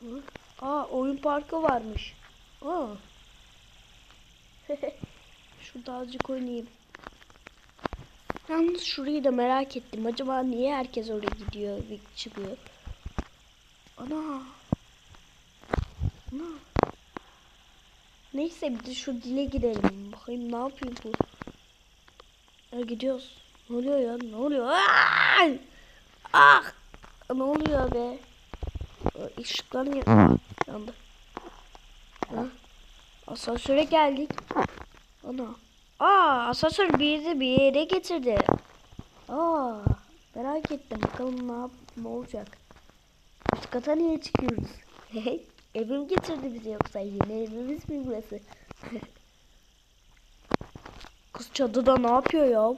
Hı? Aa oyun parkı varmış. Aa. Şurada azıcık oynayayım. Yalnız şurayı da merak ettim. Acaba niye herkes oraya gidiyor ve çıkıyor? Ana. Ana. Neyse bir de şu dile girelim. Bakayım ne yapıyor bu. Ya gidiyoruz. Ne oluyor ya? Ne oluyor? Aa! Ah! Ne oluyor be? Işıklar yan- yandı. Ha? Asansöre geldik. Ana. Aa, asansör bizi bir yere getirdi. Aa, merak ettim. Bakalım ne, yap ne olacak. Üst kata niye çıkıyoruz? Evim getirdi bizi yoksa yeni evimiz mi burası? Kız çadıda ne yapıyor ya?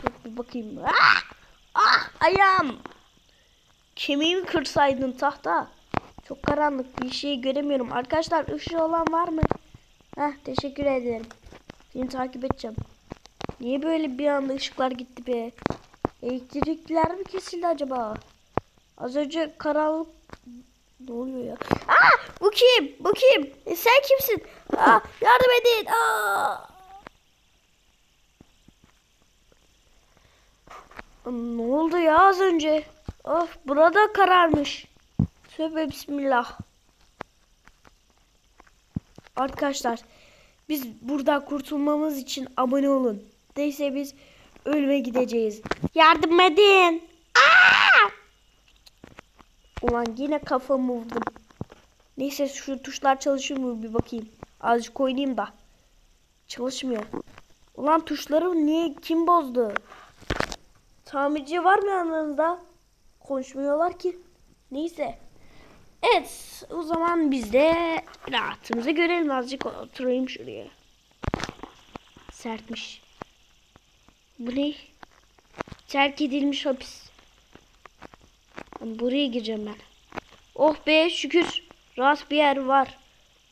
Çok bir bakayım. Ah! Ah ayağım. Kemiğimi kırsaydın tahta. Çok karanlık bir şey göremiyorum. Arkadaşlar ışığı olan var mı? Heh teşekkür ederim. Seni takip edeceğim. Niye böyle bir anda ışıklar gitti be? Elektrikler mi kesildi acaba? Az önce karanlık... Ne oluyor ya? Aa! Bu kim? Bu kim? E, sen kimsin? Aa, yardım edin. Aa! Ne oldu ya az önce? Of burada kararmış. Tövbe bismillah. Arkadaşlar biz buradan kurtulmamız için abone olun. Neyse biz ölüme gideceğiz. Yardım edin. Aa! Ulan yine kafamı vurdum. Neyse şu tuşlar çalışıyor mu bir bakayım. Azıcık oynayayım da. Çalışmıyor. Ulan tuşları niye kim bozdu? Tamirci var mı yanlarında? Konuşmuyorlar ki. Neyse. Evet o zaman biz de rahatımızı görelim azıcık oturayım şuraya. Sertmiş. Bu ne? Terk edilmiş hapis. Buraya gireceğim ben. Oh be şükür. Rahat bir yer var.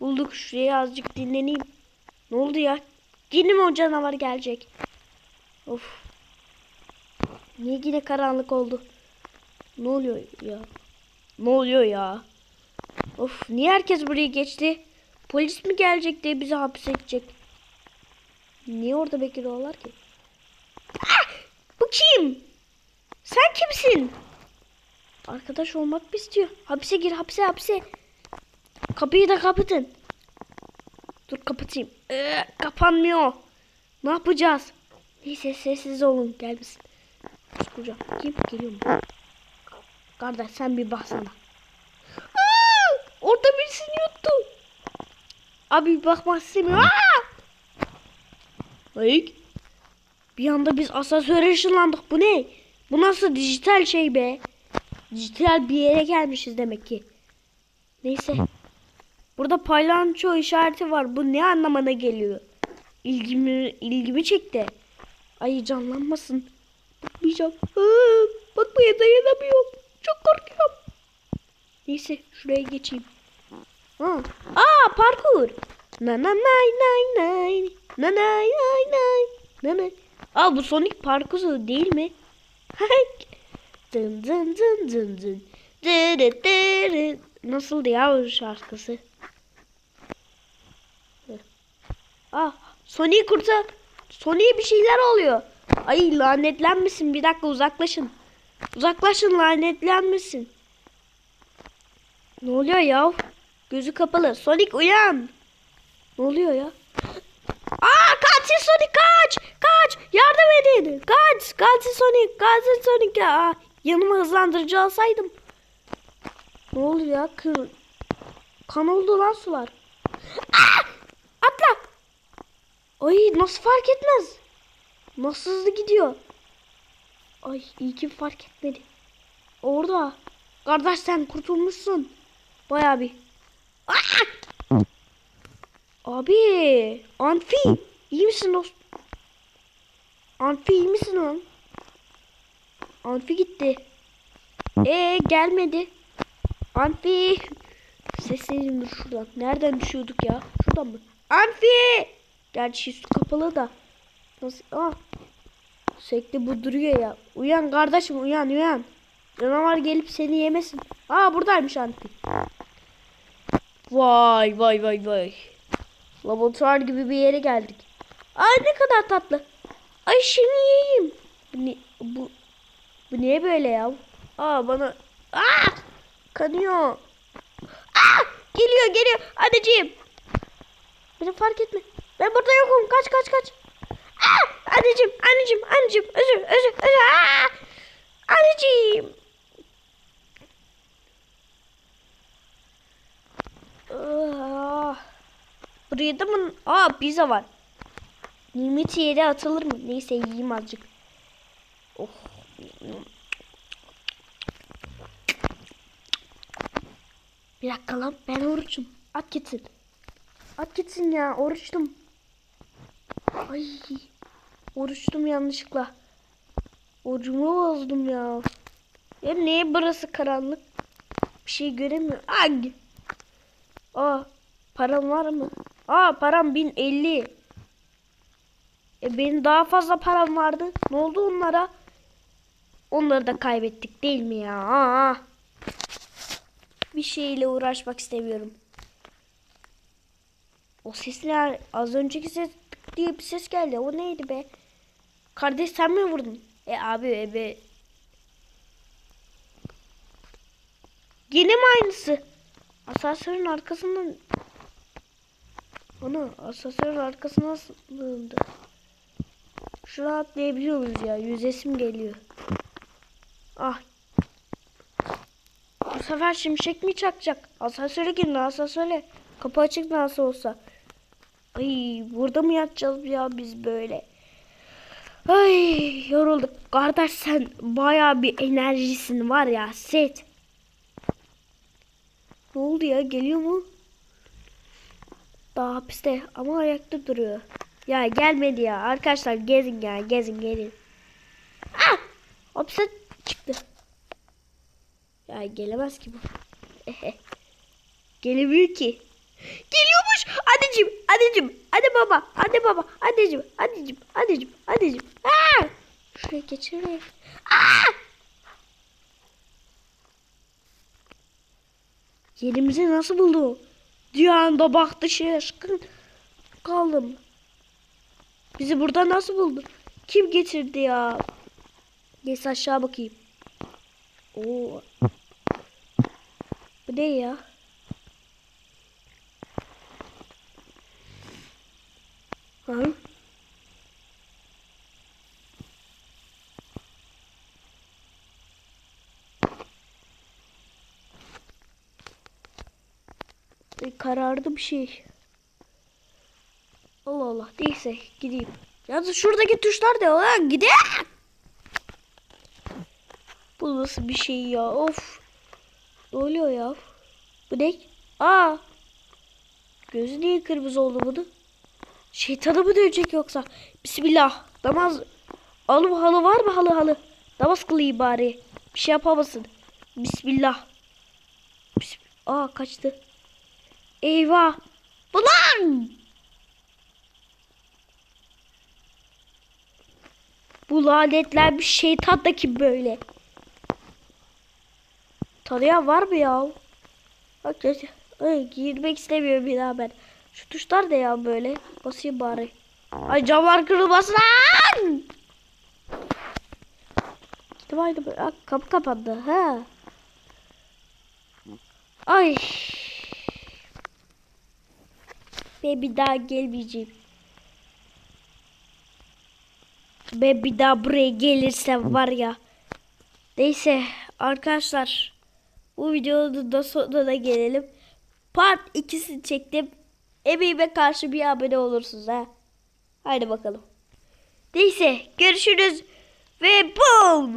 Bulduk şuraya azıcık dinleneyim. Ne oldu ya? Yine mi o canavar gelecek? Of. Niye yine karanlık oldu? Ne oluyor ya? Ne oluyor ya? Of niye herkes buraya geçti? Polis mi gelecek diye bizi hapse edecek? Niye orada bekliyorlar ki? Ah! Bu kim? Sen kimsin? Arkadaş olmak mı istiyor? Hapse gir hapse hapse. Kapıyı da kapatın. Dur kapatayım. Ee, kapanmıyor. Ne yapacağız? Neyse sessiz olun. Gel misin? Kuracağım. Kim? Geliyor mu? Kardeş sen bir baksana. Aa! Orada birisini yuttu. Abi bakmak istemiyor. Aa! Ay. Bir anda biz asansöre ışınlandık. Bu ne? Bu nasıl dijital şey be? Dijital bir yere gelmişiz demek ki. Neyse. Burada paylanço işareti var. Bu ne anlamına geliyor? İlgimi, ilgimi çekti. Ay canlanmasın. Bakmayacağım. Aa, bakmaya dayanamıyorum. Çok korkuyorum. Neyse şuraya geçeyim. Ha. Aa parkur. Na na nay nay nay. Na nay nay nay. Na nay. Aa bu Sonic parkuru değil mi? dın dın dın dın dın. Dırı dırı. Nasıldı ya o şarkısı? Ah Sonic kurtar. Sonic'e bir şeyler oluyor. Ay lanetlenmesin bir dakika uzaklaşın. Uzaklaşın lanetlenmesin. Ne oluyor ya? Gözü kapalı. Sonic uyan. Ne oluyor ya? Aa katil Sonic kaç. Kaç. Yardım edin. Kaç. Katil Sonic. Katil Sonic ya. Aa, yanıma hızlandırıcı alsaydım. Ne oluyor ya? Kır... Kan oldu lan sular. Aa! Atla. Ay nasıl fark etmez? Nasıl hızlı gidiyor? Ay iyi ki fark etmedi. Orada. Kardeş sen kurtulmuşsun. Baya bir. Aa! Abi. Anfi. iyi misin dost? Anfi iyi misin lan? Anfi gitti. Ee gelmedi. Anfi. Seslenelim dur şuradan. Nereden düşüyorduk ya? Şuradan mı? Anfi. Gerçi üstü kapalı da. Nasıl? Aa. Sürekli bu ya. Uyan kardeşim uyan uyan. Canavar gelip seni yemesin. Aa buradaymış Anfi. Vay vay vay vay. Laboratuvar gibi bir yere geldik. Ay ne kadar tatlı. Ay şunu yiyeyim. Bu, ne, bu, bu niye böyle ya? Aa bana... Aa! Kanıyor. Aa! Geliyor geliyor. Anneciğim. Beni fark etme. Ben burada yokum. Kaç kaç kaç. Aa! Anneciğim anneciğim anneciğim. Özür özür özür. Aa! Anneciğim. Ah. Buraya da mı? Aa pizza var. Nimeti yere atılır mı? Neyse yiyeyim azıcık. Oh. Bir dakika lan ben oruçum. At gitsin. At gitsin ya oruçtum. Ay. Oruçtum yanlışlıkla. Orucumu bozdum ya. Ya niye burası karanlık? Bir şey göremiyorum. Ay. Aa param var mı? Aa param 1050. E benim daha fazla param vardı. Ne oldu onlara? Onları da kaybettik değil mi ya? Aa. Bir şeyle uğraşmak istemiyorum. O ses ne? Az önceki ses diye bir ses geldi. O neydi be? Kardeş sen mi vurdun? E abi e be. Yine mi aynısı? Asansörün arkasından Ana asansörün arkasına sığındı. Şuraya atlayabiliyor muyuz ya? Yüzesim geliyor. Ah. Bu sefer şimşek mi çakacak? Asansöre girin asansöre. Kapı açık nasıl olsa. Ay burada mı yatacağız ya biz böyle? Ay yorulduk. Kardeş sen baya bir enerjisin var ya. Set. Ne oldu ya? Geliyor mu? Daha hapiste ama ayakta duruyor. Ya gelmedi ya. Arkadaşlar gezin ya. Gezin gelin. Ah! Hapiste çıktı. Ya gelemez ki bu. Gelemiyor ki. Geliyormuş. Anneciğim, anneciğim, anne baba, anne baba, anneciğim, anneciğim, anneciğim, anneciğim. Aa! Şuraya geçireyim. Aa! Yerimizi nasıl buldu? Bir anda baktı şaşkın kaldım. Bizi burada nasıl buldu? Kim getirdi ya? Neyse aşağı bakayım. Oo. Bu ne ya? Ha? E, karardı bir şey. Allah Allah. Neyse gideyim. Yalnız şuradaki tuşlar da lan gidelim. Bu nasıl bir şey ya? Of. Ne oluyor ya? Bu ne? Aa. Gözü niye kırmızı oldu bunu? Şeytanı mı dövecek yoksa? Bismillah. Namaz. Alım halı var mı halı halı? Namaz kılayım bari. Bir şey yapamasın. Bismillah. Bismillah. Aa kaçtı. Eyvah. Ulan! Bu lanetler bir şeytan da kim böyle? Tanıyan var mı ya? Bak ay, girmek istemiyorum bir daha ben. Şu tuşlar da ya böyle. Basayım bari. Ay camlar kırılmasın. Gittim böyle. Aa, kapı kapandı. Ha. Ay. Ben bir daha gelmeyeceğim. Ben bir daha buraya gelirsem var ya. Neyse arkadaşlar. Bu videonun da sonuna gelelim. Part 2'sini çektim. Emeğime karşı bir abone olursunuz ha. Haydi bakalım. Neyse görüşürüz. Ve boom.